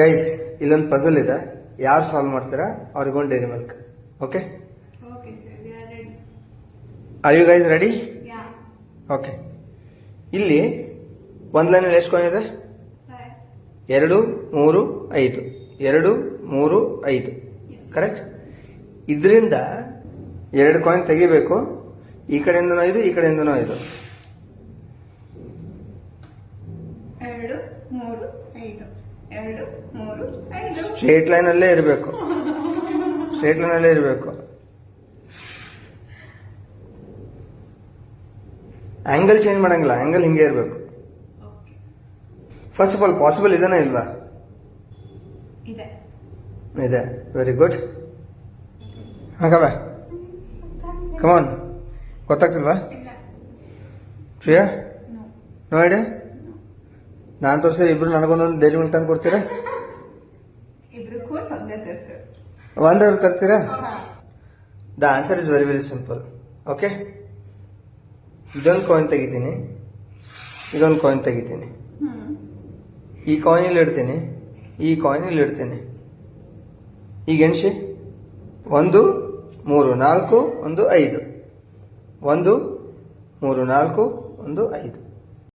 Guys ಇಲ್ಲೊಂದು puzzle ಇದೆ. ಯಾರು ಸಾಲ್ವ್ ಮಾಡ್ತೀರಾ? ಅವ್ರಿಗೊಂದು Dairy Milk okay. Are you guys ready. Okay ಇಲ್ಲಿ ಒಂದು ಲೈನಲ್ಲಿ ಎಷ್ಟು ಕಾಯಿನ್ ಇದೆ. ಎರಡು ಮೂರು ಐದು. ಎರಡು ಮೂರು ಐದು. ಕರೆಕ್ಟ್ ಇದರಿಂದ ಎರಡು ಕಾಯಿನ್ ತೆಗಿಬೇಕು. ಈ ಕಡೆಯಿಂದನೂ ಐದು ಈ ಕಡೆಯಿಂದನೂ ಐದು ಎರಡು ಮೂರು ಐದು. ಎರಡು ಮೂರು ಐದು. ಸ್ಟ್ರೇಟ್ ಅಲ್ಲೇ ಇರಬೇಕು. ಸ್ಟ್ರೇಟ್ ಅಲ್ಲೇ ಇರಬೇಕು. ಆಂಗಲ್ ಚೇಂಜ್ ಮಾಡಂಗಿಲ್ಲ. ಆಂಗಲ್ ಹಿಂಗೆ ಇರಬೇಕು. ಫಸ್ಟ್ ಆಫ್ ಆಲ್ ಪಾಸಿಬಲ್ ಇದನೇ ಇಲ್ವಾ? ಇದೆ. ಇದೆ. ವೆರಿ ಗುಡ್ ಹಾಕವ ಕಮಾನ್ ಗೊತ್ತಾಗ್ತಿಲ್ವಾ? ಪ್ರಿಯಾ ನೋ ಐಡಿಯಾ ನಾನು ತೋರಿಸಿದ್ರೆ ಇಬ್ರು ನನಗೊಂದೊಂದು ಡೈರಿ ಮಿಲ್ಕ್ ತಂದು ಕೊಡ್ತೀರಾ? ಇಬ್ರು ಕೂಡ ಸದ್ಯ ತರ್ತೇವೆ. ಒಂದವ್ರು ತರ್ತೀರಾ? The answer is very very simple okay ಇದೊಂದು ಕಾಯಿನ್ ತೆಗಿತೀನಿ. ಇದೊಂದು ಕಾಯಿನ್ ತೆಗಿತೀನಿ. ಈ ಕಾಯಿನ್ ಇಲ್ಲಿ ಇಡ್ತೀನಿ. ಈ ಕಾಯಿನ್ ಇಲ್ಲಿ ಇಡ್ತೀನಿ. ಈಗ ಎಣ್ಸಿ ಒಂದು ಮೂರು ನಾಲ್ಕು ಒಂದು ಐದು. ಒಂದು ಮೂರು ನಾಲ್ಕು ಒಂದು ಐದು.